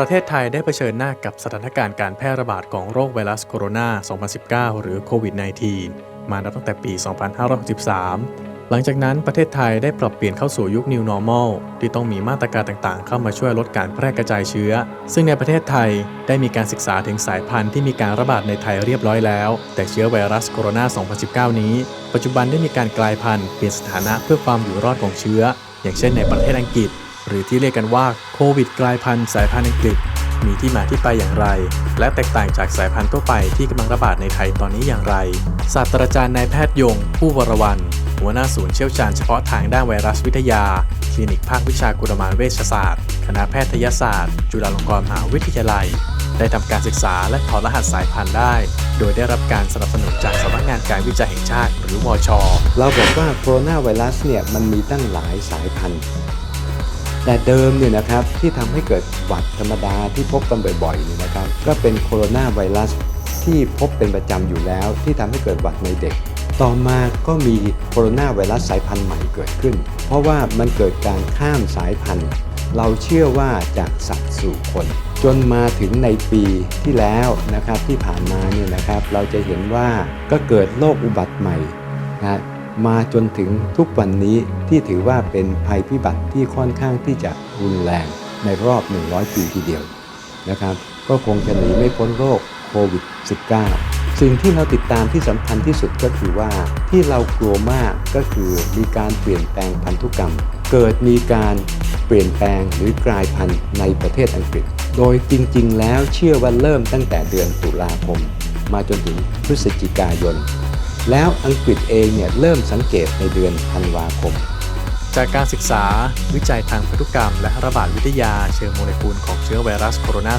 ประเทศไทยได้เผชิญหน้ากับสถานการณ์การแพร่ระบาดของโรคไวรัสโคโรนา 2019 หรือโควิด -19 มานับตั้งแต่ปี 2563 หลังจากนั้นประเทศไทยได้ปรับเปลี่ยนเข้าสู่ยุค New Normal ที่ต้องมีมาตรการต่างๆ เข้ามาช่วยลดการแพร่กระจายเชื้อ ซึ่งในประเทศไทยได้มีการศึกษาถึงสายพันธุ์ที่มีการระบาดในไทยเรียบร้อยแล้ว แต่เชื้อไวรัสโคโรนา 2019 นี้ ปัจจุบันได้มีการกลายพันธุ์เปลี่ยนสถานะเพื่อความอยู่รอดของเชื้อ อย่างเช่นในประเทศอังกฤษ หรือที่เรียกกันว่าโควิดกลายพันธุ์สายพันธุ์อังกฤษ มีที่มาที่ไปอย่างไร และแตกต่างจากสายพันธุ์ทั่วไปที่กำลังระบาดในไทยตอนนี้อย่างไร ศาสตราจารย์นายแพทย์ยง ผู้วรวรรณหัวหน้าศูนย์เชี่ยวชาญเฉพาะทางด้านไวรัสวิทยา คลินิกภาควิชากุรมารเวชศาสตร์ คณะแพทยศาสตร์ จุฬาลงกรณ์มหาวิทยาลัย ได้ทำการศึกษาและถอดรหัสสายพันธุ์ได้ โดยได้รับการสนับสนุนจากสำนักงานการวิจัยแห่งชาติ หรือวชเราบอกว่าโคโรนาไวรัสเนี่ยมันมีตั้งหลายสายพันธุ์ แต่เดิมเนี่ยนะครับที่ทำให้เกิดหวัดธรรมดาที่พบกันบ่อยๆเนี่ยนะครับก็เป็นโคโรนาไวรัสที่พบเป็นประจำอยู่แล้ว ที่ทำให้เกิดหวัดในเด็ก ต่อมาก็มีโคโรนาไวรัสสายพันธุ์ใหม่เกิดขึ้น เพราะว่ามันเกิดการข้ามสายพันธุ์ เราเชื่อว่าจากสัตว์สู่คน จนมาถึงในปีที่แล้วนะครับที่ผ่านมาเนี่ยนะครับเราจะเห็นว่าก็เกิดโรคอุบัติใหม่นะ มาจนถึงทุกวันนี้ที่ถือว่าเป็นภัยพิบัติที่ค่อนข้างที่จะรุนแรงในรอบ 100 ปีทีเดียวนะครับ ก็คงจะหนีไม่พ้นโรคโควิด -19 สิ่งที่เราติดตามที่สำคัญที่สุดก็คือว่าที่เรากลัวมากก็คือมีการเปลี่ยนแปลงพันธุกรรม เกิดมีการเปลี่ยนแปลงหรือกลายพันธุ์ในประเทศอังกฤษ โดยจริง ๆ แล้วเชื่อว่าเริ่มตั้งแต่เดือนตุลาคม มาจนถึงพฤศจิกายน แล้วอังกฤษเองเนี่ยเริ่มสังเกตในเดือนธันวาคม จากการศึกษาวิจัยทางพันธุกรรม และระบาดวิทยาเชิงโมเลกุลของเชื้อไวรัสโคโรนา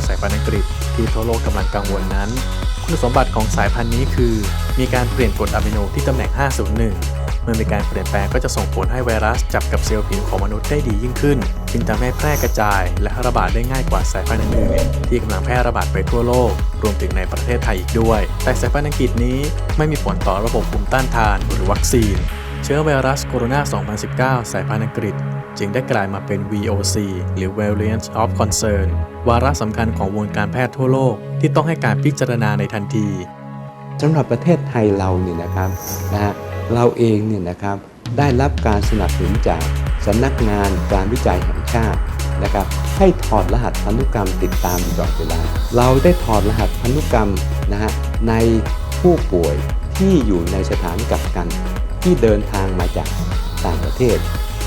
2019 สายพันธุ์อังกฤษที่ทั่วโลกกำลังกังวลนั้น คุณสมบัติของสายพันธุ์นี้คือ มีการเปลี่ยนกรดอะมิโนที่ตำแหน่ง 501 เมื่อมีการเปลี่ยนแปลงก็จะส่งผลให้ไวรัสจับกับเซลล์ผิวของมนุษย์ได้ดียิ่งขึ้น จึงทำให้แพร่กระจาย และระบาดได้ง่ายกว่าสายพันธุ์อื่นๆที่กำลังแพร่ระบาดไปทั่วโลก รวมถึงในประเทศไทยอีกด้วย แต่สายพันธุ์อังกฤษนี้ไม่มีผลต่อระบบภูมิต้านทานหรือวัคซีน เชื้อไวรัสโคโรนา 2019 สายพันธุ์อังกฤษจึงได้กลายมาเป็น VOC หรือ Variant of Concern วาระสำคัญของวงการแพทย์ทั่วโลก ที่ต้องให้การพิจารณาในทันทีสำหรับประเทศไทยเราเนี่ยนะครับนะฮะ เราเองเนี่ยนะครับได้รับการสนับสนุนจากสำนักงานการวิจัยแห่งชาตินะครับให้ถอดรหัสพันธุกรรมติดตามตลอดเวลา เราได้ถอดรหัสพันธุกรรมนะฮะในผู้ป่วยที่อยู่ในสถานกักกันที่เดินทางมาจากต่างประเทศ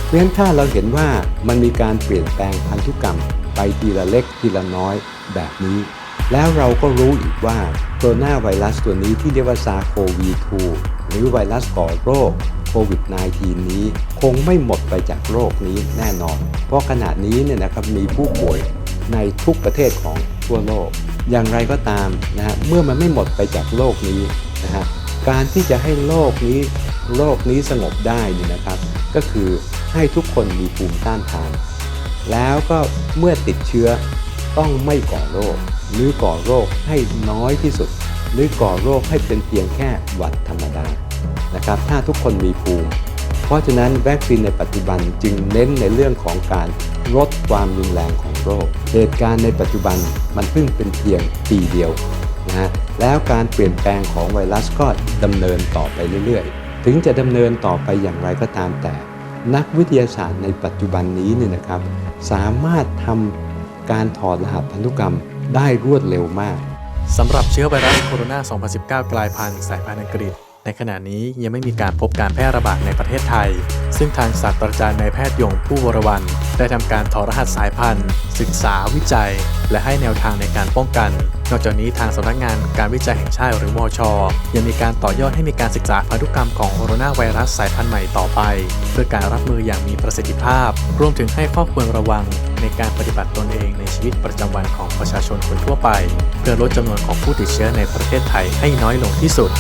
เพราะฉะนั้นถ้าเราเห็นว่ามันมีการเปลี่ยนแปลงพันธุกรรมไปทีละเล็กทีละน้อยแบบนี้ แล้วเราก็รู้อีกว่าโคโรนาไวรัสตัวนี้ที่เรียกว่าซาโควี2 หรือไวรัสก่อโรคโควิด -19 นี้ คงไม่หมดไปจากโรคนี้แน่นอน เพราะขณะนี้เนี่ยนะครับมีผู้ป่วยในทุกประเทศของทั่วโลก อย่างไรก็ตามนะฮะเมื่อมันไม่หมดไปจากโลกนี้นะฮะการที่จะให้โลกนี้โลกนี้สงบได้นี่นะครับ ก็คือให้ทุกคนมีภูมิต้านทาน แล้วก็เมื่อติดเชื้อต้องไม่ก่อโรค หรือก่อโรคให้น้อยที่สุด หรือก่อโรคให้เป็นเพียงแค่หวัดธรรมดานะครับถ้าทุกคนมีภูมิ เพราะฉะนั้นวัคซีนในปัจจุบันจึงเน้นในเรื่องของการลดความรุนแรงของโรค เหตุการณ์ในปัจจุบันมันเพิ่งเป็นเพียงปีเดียวนะฮะแล้วการเปลี่ยนแปลงของไวรัสก็ดำเนินต่อไปเรื่อยๆ ถึงจะดำเนินต่อไปอย่างไรก็ตามแต่ นักวิทยาศาสตร์ในปัจจุบันนี้เนี่ยนะครับ สามารถทำการถอดรหัสพันธุกรรมได้รวดเร็วมาก สำหรับเชื้อไวรัสโคโรนา 2019 กลายพันธุ์สายพันธุ์อังกฤษ ในขณะนี้ยังไม่มีการพบการแพร่ระบาดในประเทศไทย ซึ่งทางศาสตราจารย์นายแพทย์ยงผู้วรวรรได้ทำการถอดรหัสสายพันธุ์ ศึกษาวิจัย และให้แนวทางในการป้องกัน นอกจากนี้ทางสำนักงานการวิจัยแห่งชาติหรือวชยังมีการต่อยอดให้มีการศึกษาพันธุกรรมของโคโรนาไวรัสสายพันธุ์ใหม่ต่อไป เพื่อการรับมืออย่างมีประสิทธิภาพ รวมถึงให้ข้อควรระวังในการปฏิบัติตนเองในชีวิตประจำวันของประชาชนคนทั่วไป เพื่อลดจำนวนของผู้ติดเชื้อในประเทศไทยให้น้อยลงที่สุด